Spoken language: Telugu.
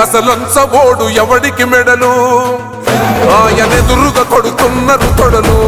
అసలంచబోడు ఎవడికి మెడలు? ఆయనెదురుగా కొడుతున్నారు తొడలు.